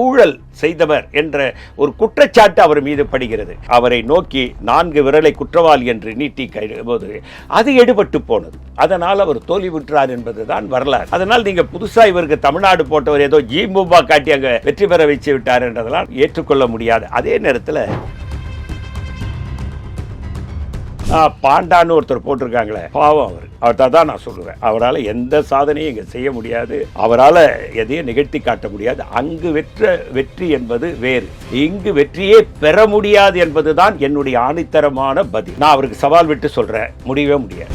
ஊழல் செய்தவர் என்ற ஒரு குற்றச்சாட்டு அவர் மீது படுகிறது. அவரை நோக்கி நான்கு விரலை குற்றவாளி என்று நீட்டி போது அது எடுபட்டு போனது. அதனால் அவர் தோல்வி விட்டுறார் என்பதுதான் வரலாறு. அதனால் நீங்க புதுசா இவருக்கு தமிழ்நாடு போட்டவர் ஏதோ ஜி மூபா காட்டி அங்க வெற்றி பெற வச்சு விட்டார் என்றதெல்லாம் ஏற்றுக்கொள்ள முடியாது. அதே நேரத்தில் பாண்டான்னு ஒருத்தர் போட்டிருக்காங்களே. பாவம் அவர். அவர்கிட்ட தான் நான் சொல்லுவேன். அவரால் எந்த சாதனையும் இங்கே செய்ய முடியாது. அவரால் எதையும் நிகழ்த்தி காட்ட முடியாது. அங்கு வெற்ற வெற்றி என்பது வேறு. இங்கு வெற்றியே பெற முடியாது என்பது தான் என்னுடைய ஆணித்தரமான பதில். நான் அவருக்கு சவால் விட்டு சொல்கிறேன் முடியவே முடியாது.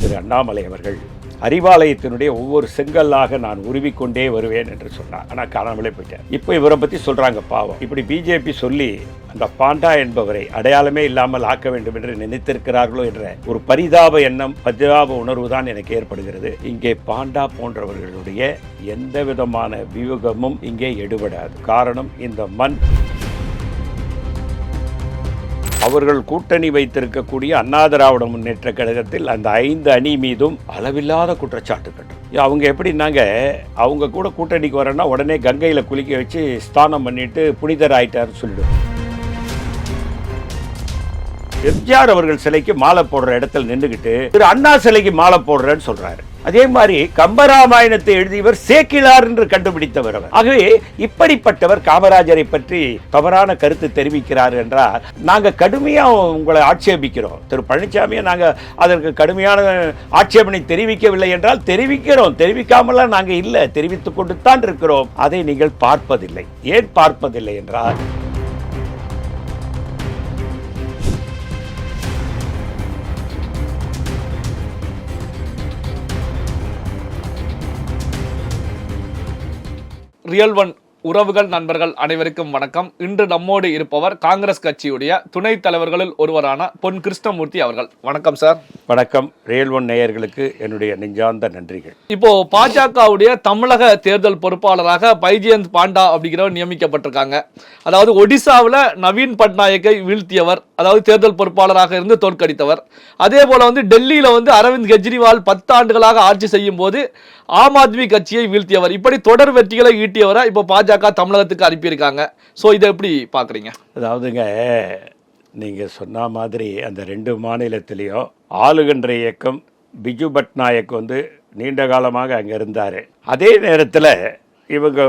திரு அண்ணாமலை அவர்கள் அறிவாலயத்தினுடைய ஒவ்வொரு செங்கல்லாக நான் உருவிக்கொண்டே வருவேன் என்று சொன்னார். ஆனால் காணாமலே போயிட்டேன் இப்போ இவரை பற்றி சொல்கிறாங்க பாவம். இப்படி பிஜேபி சொல்லி அந்த பாண்டா என்பவரை அடையாளமே இல்லாமல் ஆக்க வேண்டும் என்று நினைத்திருக்கிறார்களோ என்ற ஒரு பரிதாப எண்ணம் பரிதாப உணர்வு தான் எனக்கு ஏற்படுகிறது. இங்கே பாண்டா போன்றவர்களுடைய எந்த விதமான வியூகமும் இங்கே எடுபடாது. காரணம் இந்த மண் அவர்கள் கூட்டணி வைத்திருக்கக்கூடிய அண்ணா திராவிட முன்னேற்ற கழகத்தில் அந்த ஐந்து அணி மீதும் அளவில்லாத குற்றச்சாட்டுகள். அவங்க எப்படின்னாங்க அவங்க கூட கூட்டணிக்கு வரேன்னா உடனே கங்கையில் குளிக்க வச்சு ஸ்தானம் பண்ணிட்டு புனிதர் ஆயிட்டாருன்னு சொல்லிடுவோம் எம்ஜிஆர் அவர்கள் சிலைக்கு மாலை போடுற இடத்துல நின்றுக்கிட்டு திரு அண்ணா சிலைக்கு மாலை போடுறேன்னு சொல்றாரு. அதே மாதிரி கம்பராமாயணத்தை எழுதியவர் சேக்கிலார் என்று கண்டுபிடித்தவர் அவர். ஆகவே இப்படிப்பட்டவர் காமராஜரை பற்றி தவறான கருத்து தெரிவிக்கிறார் என்றால் நாங்க கடுமையா உங்களை ஆட்சேபிக்கிறோம். திரு பழனிசாமியை நாங்க அதற்கு கடுமையான ஆட்சேபனை தெரிவிக்கவில்லை என்றால் தெரிவிக்கிறோம். தெரிவிக்காமலாம் நாங்க இல்லை. தெரிவித்துக் கொண்டு தான் இருக்கிறோம். அதை நீங்கள் பார்ப்பதில்லை. ஏன் பார்ப்பதில்லை என்றால் ரியல் ஒன் உறவுகள் நண்பர்கள் அனைவருக்கும் வணக்கம். இன்று நம்மோடு இருப்பவர் காங்கிரஸ் கட்சியுடைய துணைத் தலைவர்களில் ஒருவரான பொன் கிருஷ்ணமூர்த்தி அவர்கள். வணக்கம் சார். வணக்கம். ரியல் ஒன் நேயர்களுக்கு என்னுடைய நெஞ்சார்ந்த நன்றிகள். இப்போ பாஜகவுடைய தமிழக தேர்தல் பொறுப்பாளராக பைஜெயந்த் பாண்டா அப்படிங்கிறவர் நியமிக்கப்பட்டிருக்காங்க. அதாவது ஒடிசாவில் நவீன் பட்நாயக்கை வீழ்த்தியவர் அதாவது தேர்தல் பொறுப்பாளராக இருந்து தோற்கடித்தவர். அதே போல வந்து டெல்லியில வந்து அரவிந்த் கெஜ்ரிவால் பத்து ஆண்டுகளாக ஆட்சி செய்யும் போது ஆம் ஆத்மி கட்சியை வீழ்த்தியவர். இப்படி தொடர் வெற்றிகளை ஈட்டியவரை இப்போ பாஜக தமிழகத்துக்கு அனுப்பியிருக்காங்க. ஸோ இதை எப்படி பார்க்குறீங்க? அதாவதுங்க நீங்கள் சொன்ன மாதிரி அந்த ரெண்டு மாநிலத்திலையும் ஆளுகின்ற இயக்கம் பிஜு பட்நாயக் வந்து நீண்ட காலமாக அங்கே இருந்தார். அதே நேரத்தில் இவங்க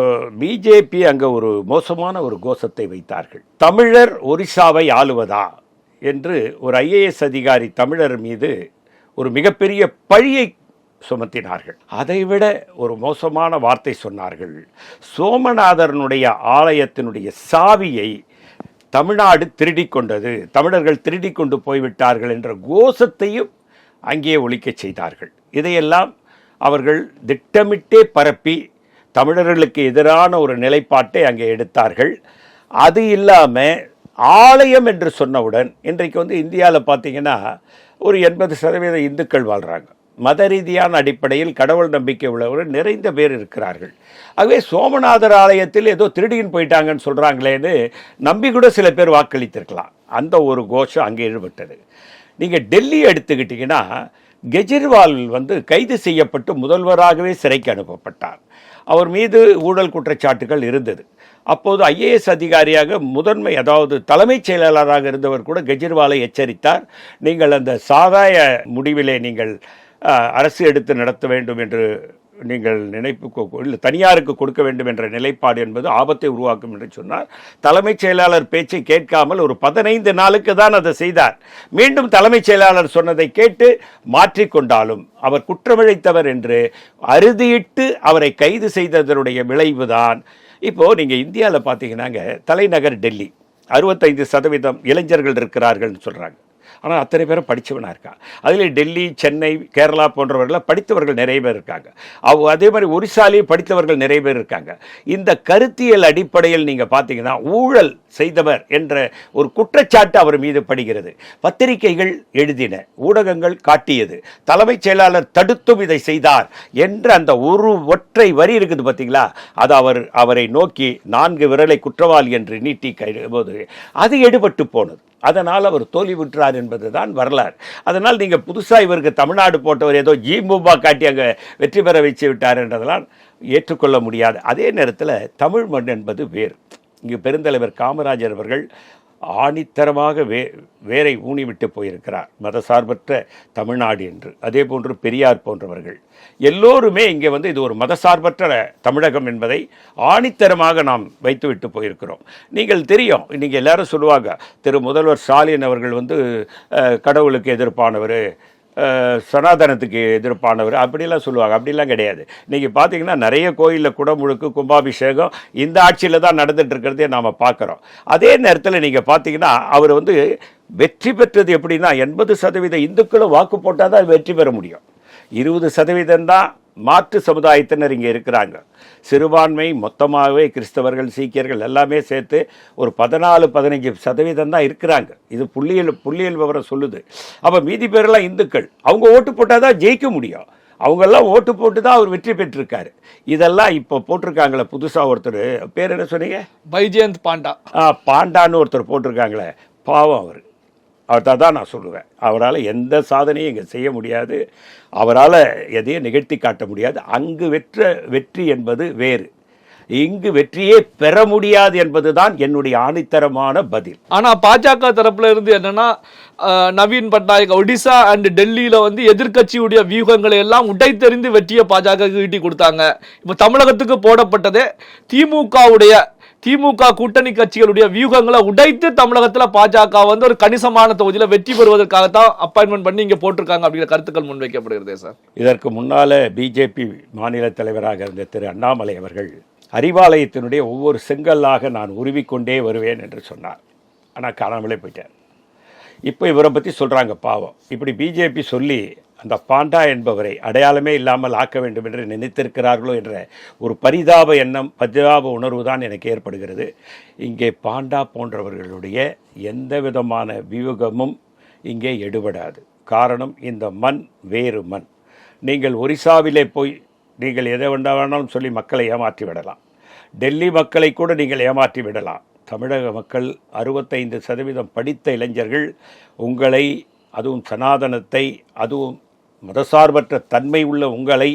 பிஜேபி அங்கே ஒரு மோசமான ஒரு கோஷத்தை வைத்தார்கள். தமிழர் ஒரிசாவை ஆளுவதா என்று ஒரு ஐஏஎஸ் அதிகாரி தமிழர் மீது ஒரு மிகப்பெரிய பழியை சுமத்தினார்கள். அதைவிட ஒரு மோசமான வார்த்தை சொன்னார்கள். சோமநாதரனுடைய ஆலயத்தினுடைய சாவியை தமிழ்நாடு திருடிக் கொண்டது. தமிழர்கள் திருடி கொண்டு போய்விட்டார்கள் என்ற கோஷத்தையும் அங்கே ஒழிக்கச் செய்தார்கள். இதையெல்லாம் அவர்கள் திட்டமிட்டே பரப்பி தமிழர்களுக்கு எதிரான ஒரு நிலைப்பாட்டை அங்கே எடுத்தார்கள். அது இல்லாமல் ஆலயம் என்று சொன்னவுடன் இன்றைக்கு வந்து இந்தியாவில் பார்த்தீங்கன்னா ஒரு எண்பது சதவீத இந்துக்கள் வாழ்கிறாங்க மத ரீதியான அடிப்படையில் கடவுள் நம்பிக்கை உள்ளவர்கள் நிறைந்த பேர் இருக்கிறார்கள். ஆகவே சோமநாதர் ஆலயத்தில் ஏதோ திருடின்னு போயிட்டாங்கன்னு சொல்கிறாங்களேன்னு நம்பி கூட சில பேர் வாக்களித்திருக்கலாம். அந்த ஒரு கோஷம் அங்கே ஈடுபட்டது நீங்கள் டெல்லி எடுத்துக்கிட்டிங்கன்னா கெஜ்ரிவால் வந்து கைது செய்யப்பட்டு முதல்வராகவே சிறைக்கு அனுப்பப்பட்டார். அவர் மீது ஊழல் குற்றச்சாட்டுகள் இருந்தது. அப்போது ஐஏஎஸ் அதிகாரியாக முதன்மை அதாவது தலைமைச் செயலாளராக இருந்தவர் கூட கெஜ்ரிவாலை எச்சரித்தார். நீங்கள் அந்த சாதாய முடிவிலே நீங்கள் அரசு எடுத்து நடத்த வேண்டும் என்று நீங்கள் நினைப்பு இல்லை தனியாருக்கு கொடுக்க வேண்டும் என்ற நிலைப்பாடு என்பது ஆபத்தை உருவாக்கும் என்று சொன்னார். தலைமைச் செயலாளர் பேச்சை கேட்காமல் ஒரு பதினைந்து நாளுக்கு தான் அதை செய்தார். மீண்டும் தலைமைச் செயலாளர் சொன்னதை கேட்டு மாற்றிக்கொண்டாலும் அவர் குற்றமிழைத்தவர் என்று அறுதியிட்டு அவரை கைது செய்ததனுடைய விளைவுதான். இப்போது நீங்கள் இந்தியாவில் பார்த்தீங்கன்னாங்க தலைநகர் டெல்லி. அறுபத்தைந்து சதவீதம் இளைஞர்கள் இருக்கிறார்கள்னு சொல்கிறாங்க ஆனால் அத்தனை பேரும் படித்தவனாக இருக்கான் அதில் டெல்லி சென்னை கேரளா போன்றவர்கள் படித்தவர்கள் நிறைய பேர் இருக்காங்க. அவ அதே மாதிரி ஒரிசாலையும் படித்தவர்கள் நிறைய பேர் இருக்காங்க. இந்த கருத்தியல் அடிப்படையில் நீங்கள் பார்த்தீங்கன்னா ஊழல் செய்தவர் என்ற ஒரு குற்றச்சாட்டு அவர் மீது படுகிறது. பத்திரிகைகள் எழுதின ஊடகங்கள் காட்டியது தலைமைச் செயலாளர் தடுத்தும் இதை செய்தார் என்ற அந்த ஒரு ஒற்றை வரி இருக்குது பார்த்தீங்களா? அது அவர் அவரை நோக்கி நான்கு விரலை குற்றவாளி என்று நீட்டி போது அது எடுபட்டு போனது. அதனால் அவர் தோல்வி விட்டுறார் என்பதுதான் வரலாறு. அதனால் நீங்கள் புதுசாக இவருக்கு தமிழ்நாடு போட்டவர் ஏதோ ஜீம்பூபா காட்டி அங்கே வெற்றி பெற வச்சு விட்டார் என்றதெல்லாம் ஏற்றுக்கொள்ள முடியாது. அதே நேரத்தில் தமிழ் மண் என்பது வேறு. இங்கு பெருந்தலைவர் காமராஜர் அவர்கள் ஆணித்தரமாக வே வேரை ஊனிவிட்டு போயிருக்கிறார் மதசார்பற்ற தமிழ்நாடு என்று. அதே போன்று பெரியார் போன்றவர்கள். எல்லோருமே இங்கே வந்து இது ஒரு மதசார்பற்ற தமிழகம் என்பதை ஆணித்தரமாக நாம் வைத்துவிட்டு போயிருக்கிறோம். நீங்கள் தெரியும் நீங்கள் எல்லாரும் சொல்லுவாங்க திரு முதல்வர் ஸ்டாலின் அவர்கள் வந்து கடவுளுக்கு எதிர்ப்பானவர் சனாதனத்துக்கு எதிர்ப்பானவர் அப்படிலாம் சொல்லுவாங்க. அப்படிலாம் கிடையாது. நீங்கள் பார்த்தீங்கன்னா நிறைய கோயிலில் குடமுழுக்கு கும்பாபிஷேகம் இந்த ஆட்சியில் தான் நடந்துகிட்டு இருக்கிறதே நாம் பார்க்குறோம் அதே நேரத்தில் நீங்கள் பார்த்தீங்கன்னா அவர் வந்து வெற்றி பெற்றது எப்படின்னா எண்பது சதவீத இந்துக்களும் வாக்கு போட்டால் தான் வெற்றி பெற முடியும். இருபது சதவீதம் தான் மாற்று சமுதாயத்தினர் இங்கே இருக்கிறாங்க. சிறுபான்மை மொத்தமாகவே கிறிஸ்தவர்கள் சீக்கியர்கள் எல்லாமே சேர்த்து ஒரு பதினாலு பதினஞ்சு சதவீதம் தான் இருக்கிறாங்க. இது புள்ளியல் புள்ளியல் விவரம் சொல்லுது. அப்போ மீதி பேரெல்லாம் இந்துக்கள். அவங்க ஓட்டு போட்டால் தான் ஜெயிக்க முடியும். அவங்கெல்லாம் ஓட்டு போட்டு தான் அவர் வெற்றி பெற்றிருக்காரு. இதெல்லாம் இப்போ போட்டிருக்காங்களே. புதுசாக ஒருத்தர் பேர் என்ன சொன்னீங்க? பைஜெயந்த் பாண்டா. ஆ, பாண்டான்னு ஒருத்தர் போட்டிருக்காங்களே. பாவம் அவர். அவர்தான் தான் நான் சொல்லுவேன். அவரால் எந்த சாதனையும் இங்கே செய்ய முடியாது. அவரால் எதையும் நிகழ்த்தி காட்ட முடியாது. அங்கு வெற்ற வெற்றி என்பது வேறு. இங்கு வெற்றியே பெற முடியாது என்பதுதான் என்னுடைய ஆணித்தரமான பதில். ஆனால் பாஜக தரப்புல இருந்து என்னன்னா நவீன் பட்நாயக் ஒடிசா அண்ட் டெல்லியில் வந்து எதிர்க்கட்சியுடைய வியூகங்களை எல்லாம் உடைத்தெறிந்து வெற்றியை பாஜக ஈட்டி கொடுத்தாங்க. இப்போ தமிழகத்துக்கு போடப்பட்டதே திமுகவுடைய திமுக கூட்டணி கட்சிகளுடைய வியூகங்களை உடைத்து தமிழகத்தில் பாஜக வந்து ஒரு கணிசமான தொகுதியில் வெற்றி பெறுவதற்காகத்தான் அப்பாயின்மெண்ட் பண்ணி இங்கே போட்டிருக்காங்க அப்படிங்கிற கருத்துக்கள் முன்வைக்கப்படுகிறதே சார். இதற்கு முன்னால் பிஜேபி மாநில தலைவராக இருந்த திரு அண்ணாமலை அவர்கள் அறிவாலயத்தினுடைய ஒவ்வொரு செங்கல்லாக நான் உருவிக்கொண்டே வருவேன் என்று சொன்னார். ஆனால் காணாமலே போயிட்டார். இப்போ இவரை பற்றி சொல்கிறாங்க பாவம். இப்படி பிஜேபி சொல்லி அந்த பாண்டா என்பவரை அடையாளமே இல்லாமல் ஆக்க வேண்டும் என்று நினைத்திருக்கிறார்களோ என்ற ஒரு பரிதாப எண்ணம் பரிதாப உணர்வு தான் எனக்கு ஏற்படுகிறது. இங்கே பாண்டா போன்றவர்களுடைய எந்த விதமான வியூகமும் இங்கே எடுபடாது. காரணம் இந்த மண் வேறு மண். நீங்கள் ஒரிசாவிலே போய் நீங்கள் எதை வேண்டாம் சொல்லி மக்களை ஏமாற்றி விடலாம். டெல்லி மக்களை கூட நீங்கள் ஏமாற்றி விடலாம். தமிழக மக்கள் அறுபத்தைந்து சதவீதம் படித்த இளைஞர்கள் உங்களை அதுவும் சனாதனத்தை அதுவும் மதசார்பற்ற தன்மை உள்ள உங்களை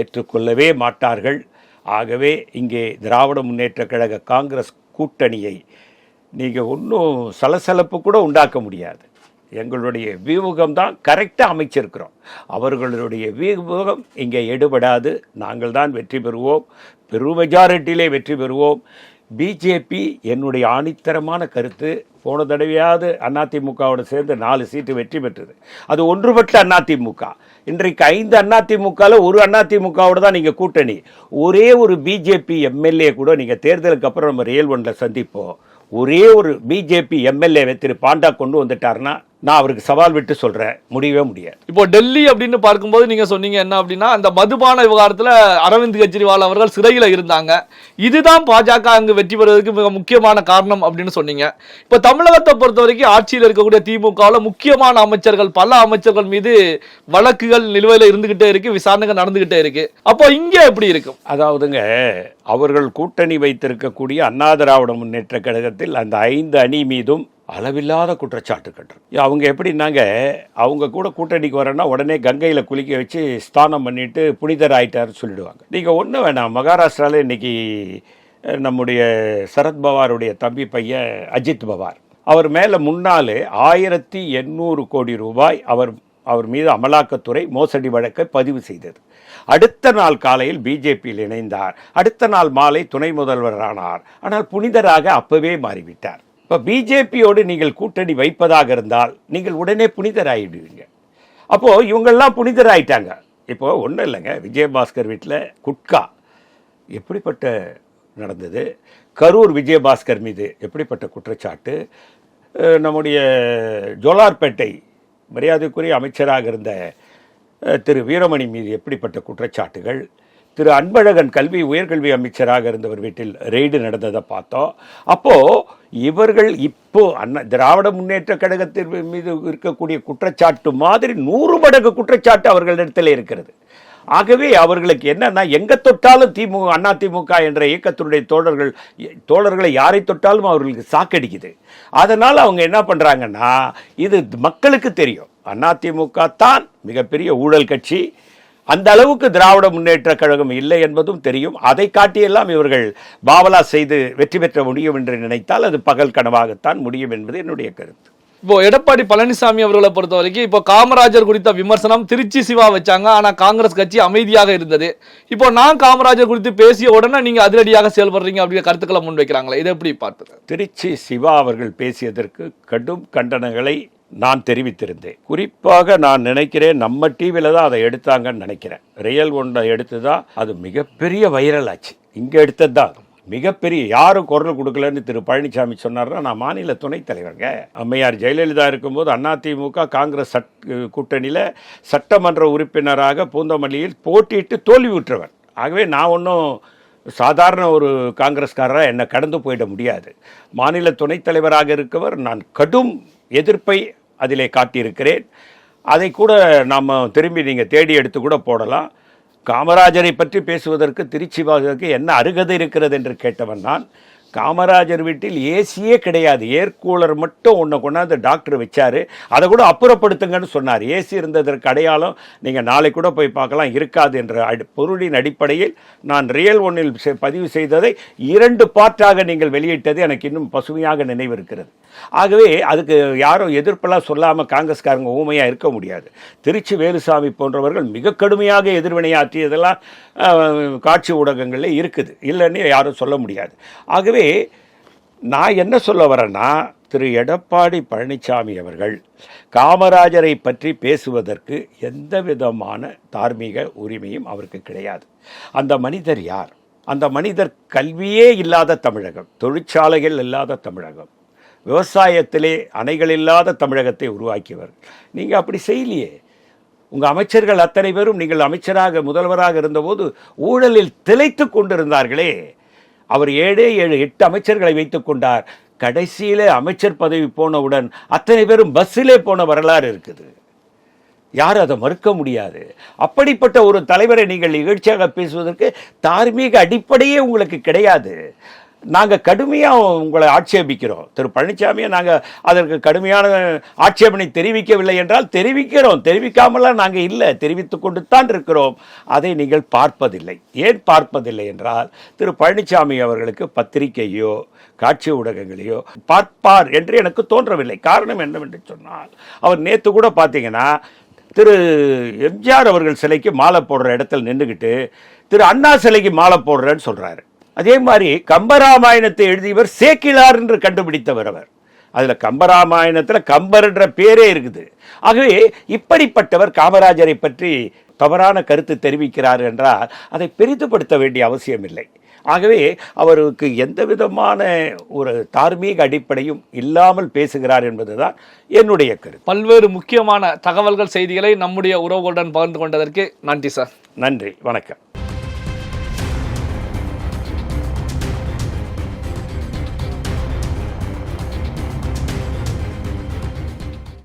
ஏற்றுக்கொள்ளவே மாட்டார்கள். ஆகவே இங்கே திராவிட முன்னேற்ற கழக காங்கிரஸ் கூட்டணியை நீங்கள் ஒன்றும் சலசலப்பு கூட உண்டாக்க முடியாது. எங்களுடைய வியூகம் தான் கரெக்டாக அமைச்சிருக்கிறோம். அவர்களுடைய வியூகம் இங்கே எடுபடாது. நாங்கள் தான் வெற்றி பெறுவோம். பெரும் மெஜாரிட்டியிலே வெற்றி பெறுவோம். பிஜேபி என்னுடைய ஆணித்தரமான கருத்து போன தடவையாவது அதிமுகவோடு சேர்ந்து நாலு சீட்டு வெற்றி பெற்றது. அது ஒன்றுபட்ட அதிமுக. இன்றைக்கு ஐந்து அதிமுகவில் ஒரு அதிமுகவோடு தான் நீங்கள் கூட்டணி. ஒரே ஒரு பிஜேபி எம்எல்ஏ கூட நீங்கள் தேர்தலுக்கு அப்புறம் நம்ம ரியல் ஒன்றில் சந்திப்போம். ஒரே ஒரு பிஜேபி எம்எல்ஏ திரு பாண்டா கொண்டு வந்துட்டாருன்னா நான் அவருக்கு சவால் விட்டு சொல்கிறேன் முடியவே முடியாது. இப்போ டெல்லி அப்படின்னு பார்க்கும்போது நீங்க சொன்னீங்க என்ன அப்படின்னா அந்த மதுபான விவகாரத்துல அரவிந்த் கெஜ்ரிவால் அவர்கள் சிறையில இருந்தாங்க. இதுதான் பாஜக அங்கு வெற்றி பெறுவதற்கு மிக முக்கியமான காரணம் அப்படின்னு சொன்னீங்க. இப்போ தமிழகத்தை பொறுத்த வரைக்கும் ஆட்சியில் இருக்கக்கூடிய திமுகவில் முக்கியமான அமைச்சர்கள் பல அமைச்சர்கள் மீது வழக்குகள் நிலுவையில் இருந்துகிட்டே இருக்கு விசாரணைகள் நடந்துகிட்டே இருக்கு. அப்போ இங்க எப்படி இருக்கும்? அதாவதுங்க அவர்கள் கூட்டணி வைத்திருக்கக்கூடிய அண்ணா திராவிட முன்னேற்ற கழகத்தில் அந்த ஐந்து அணி மீதும் அளவில்லாத குற்றச்சாட்டுகள் இருக்கு. அவங்க எப்படின்னாங்க அவங்க கூட கூட்டணிக்கு வரேன்னா உடனே கங்கையில் குளிக்க வச்சு ஸ்தானம் பண்ணிட்டு புனிதர் ஆயிட்டார்னு சொல்லிடுவாங்க. நீங்கள் ஒன்றும் வேணாம். மகாராஷ்டிராவில் இன்னைக்கு நம்முடைய சரத்பவாருடைய தம்பி பையன் அஜித் பவார். அவர் மேலே முன்னாலே ஆயிரத்தி எண்ணூறு கோடி ரூபாய் அவர் அவர் மீது அமலாக்கத்துறை மோசடி வழக்கை பதிவு செய்தது. அடுத்த நாள் காலையில் பிஜேபியில் இணைந்தார். அடுத்த நாள் மாலை துணை முதல்வர் ஆனார் ஆனால் புனிதராக அப்பவே மாறிவிட்டார். இப்போ பிஜேபியோடு நீங்கள் கூட்டணி வைப்பதாக இருந்தால் நீங்கள் உடனே புனிதராகிடுவீங்க அப்போது இவங்கெல்லாம் புனிதராயிட்டாங்க. இப்போது ஒன்றும் இல்லைங்க. விஜயபாஸ்கர் வீட்டில் குட்கா. எப்படிப்பட்ட நடந்தது? கரூர் விஜயபாஸ்கர் மீது எப்படிப்பட்ட குற்றச்சாட்டு? நம்முடைய ஜோலார்பேட்டை மரியாதைக்குரிய அமைச்சராக இருந்த திரு வீரமணி மீது எப்படிப்பட்ட குற்றச்சாட்டுகள்? திரு அன்பழகன் கல்வி உயர்கல்வி அமைச்சராக இருந்தவர் வீட்டில் ரெய்டு நடந்ததை பார்த்தோம். அப்போது இவர்கள் இப்போ அண்ணா திராவிட முன்னேற்ற கழகத்தின் மீது இருக்கக்கூடிய குற்றச்சாட்டு மாதிரி நூறு மடங்கு குற்றச்சாட்டு அவர்களிடத்தில் இருக்கிறது. ஆகவே அவர்களுக்கு என்னன்னா எங்கே தொட்டாலும் திமுக அண்ணா திமுக என்ற இயக்கத்தினுடைய தோழர்கள் தோழர்களை யாரை தொட்டாலும் அவர்களுக்கு சாக்கடிக்குது. அதனால் அவங்க என்ன பண்ணுறாங்கன்னா இது மக்களுக்கு தெரியும். அண்ணா திமுக தான் மிகப்பெரிய ஊழல் கட்சி. அந்த அளவுக்கு திராவிட முன்னேற்ற கழகம் இல்லை என்பதும் தெரியும். அதை காட்டியெல்லாம் இவர்கள் பாவலா செய்து வெற்றி பெற்ற முடியும் என்று நினைத்தால் அது பகல் கனவாகத்தான் முடியும் என்பது என்னுடைய கருத்து. இப்போ எடப்பாடி பழனிசாமி அவர்களை பொறுத்த வரைக்கும் இப்போ காமராஜர் குறித்த விமர்சனம் திருச்சி சிவா வச்சாங்க. ஆனா காங்கிரஸ் கட்சி அமைதியாக இருந்தது. இப்போ நான் காமராஜர் குறித்து பேசிய உடனே நீங்க அதிரடியாக செயல்படுறீங்க அப்படிங்கிற கருத்துக்களை முன்வைக்கிறாங்களே. இதை எப்படி பார்த்தது திருச்சி சிவா அவர்கள் பேசியதற்கு கடும் கண்டனங்களை நான் தெரிவித்திருந்தேன். குறிப்பாக நான் நினைக்கிறேன் நம்ம டிவியில் தான் அதை எடுத்தாங்கன்னு நினைக்கிறேன். ரியல் ஒன்றை எடுத்து தான் அது மிகப்பெரிய வைரல் ஆச்சு. இங்கே எடுத்தது தான். மிகப்பெரிய யாரும் குரல் கொடுக்கலன்னு திரு பழனிசாமி சொன்னார்னா நான் மாநில துணைத் தலைவருங்க. அம்மையார் ஜெயலலிதா இருக்கும்போது அதிமுக காங்கிரஸ் சட் கூட்டணியில் சட்டமன்ற உறுப்பினராக பூந்தமல்லியில் போட்டியிட்டு தோல்வியுற்றவர் ஆகவே நான் ஒன்றும் சாதாரண ஒரு காங்கிரஸ்காரராக என்னை கடந்து போயிட முடியாது. மாநில துணைத் தலைவராக இருக்கவர் நான் கடும் எதிர்ப்பை அதிலே காட்டியிருக்கிறேன். அதை கூட நாம் திரும்பி நீங்கள் தேடி எடுத்து கூட போடலாம். காமராஜரை பற்றி பேசுவதற்கு திருச்சிவாவுக்கு என்ன அருகதை இருக்கிறது என்று கேட்டவன் நான். காமராஜர் வீட்டில் ஏசியே கிடையாது. ஏர் கூலர் மட்டும் ஒன்று கொண்டாந்து டாக்டர் வச்சார். அதை கூட அப்புறப்படுத்துங்கன்னு சொன்னார். ஏசி இருந்ததற்கு அடையாளம் நீங்கள் நாளை கூட போய் பார்க்கலாம். இருக்காது என்ற அடி- பொருளின் அடிப்படையில் நான் ரியல் ஒன்னில் செ- பதிவு செய்ததை இரண்டு பார்ட்டாக நீங்கள் வெளியிட்டது எனக்கு இன்னும் பசுமையாக நினைவிருக்கிறது. ஆகவே அதுக்கு யாரும் எதிர்ப்பெல்லாம் சொல்லாமல் காங்கிரஸ்காரங்க ஊமையாக இருக்க முடியாது. திருச்சி வேலுசாமி போன்றவர்கள் மிக கடுமையாக எதிர்வினையாற்றியதெல்லாம் காட்சி ஊடகங்களில் இருக்குது. இல்லைன்னு யாரும் சொல்ல முடியாது. ஆகவே நான் என்ன சொல்ல வரேன்னா திரு. எடப்பாடி பழனிசாமி அவர்கள் காமராஜரை பற்றி பேசுவதற்கு எந்த விதமான தார்மீக உரிமையும் அவருக்கு கிடையாது. அந்த மனிதர் யார்? அந்த மனிதர் கல்வியே இல்லாத தமிழகம் தொழிற்சாலைகள் இல்லாத தமிழகம் விவசாயத்திலே அணைகள் இல்லாத தமிழகத்தை உருவாக்கியவர். நீங்கள் அப்படி செய்யலையே. உங்கள் அமைச்சர்கள் அத்தனை பேரும் நீங்கள் அமைச்சராக முதல்வராக இருந்தபோது ஊழலில் திளைத்து கொண்டிருந்தார்களே. அவர் ஏழே ஏழு எட்டு அமைச்சர்களை வைத்துக் கொண்டார். கடைசியிலே அமைச்சர் பதவி போனவுடன் அத்தனை பேரும் பஸ்ஸிலே போன வரலாறு இருக்குது. யாரும் அதை மறுக்க முடியாது. அப்படிப்பட்ட ஒரு தலைவரை நீங்கள் நிகழ்ச்சியாக பேசுவதற்கு தார்மீக அடிப்படையே உங்களுக்கு கிடையாது. நாங்கள் கடுமையாக உங்களை ஆட்சேபிக்கிறோம். திரு பழனிசாமியை நாங்கள் அதற்கு கடுமையான ஆட்சேபனை தெரிவிக்கவில்லை என்றால் தெரிவிக்கிறோம். தெரிவிக்காமலாம் நாங்கள் இல்லை. தெரிவித்து கொண்டு தான் இருக்கிறோம். அதை நீங்கள் பார்ப்பதில்லை. ஏன் பார்ப்பதில்லை என்றால் திரு பழனிசாமி அவர்களுக்கு பத்திரிகையோ காட்சி ஊடகங்களையோ பார்ப்பார் என்று எனக்கு தோன்றவில்லை. காரணம் என்னவென்று சொன்னால் அவர் நேற்று கூட பார்த்தீங்கன்னா திரு எம்ஜிஆர் அவர்கள் சிலைக்கு மாலை போடுற இடத்துல நின்றுக்கிட்டு திரு அண்ணா சிலைக்கு மாலை போடுறேன்னு சொல்கிறாரு அதே மாதிரி கம்பராமாயணத்தை எழுதியவர் சேக்கிலார் என்று கண்டுபிடித்தவர் அவர். அதில் கம்பராமாயணத்தில் கம்பர் என்ற பேரே இருக்குது. ஆகவே இப்படிப்பட்டவர் காமராஜரை பற்றி தவறான கருத்து தெரிவிக்கிறார் என்றால் அதை பெரிதுபடுத்த வேண்டிய அவசியம் இல்லை. ஆகவே அவருக்கு எந்த விதமான ஒரு தார்மீக அடிப்படையும் இல்லாமல் பேசுகிறார் என்பதுதான் என்னுடைய கருத்து. பல்வேறு முக்கியமான தகவல்கள் செய்திகளை நம்முடைய உறவுகளுடன் பகிர்ந்து கொண்டதற்கு நன்றி சார். நன்றி வணக்கம்.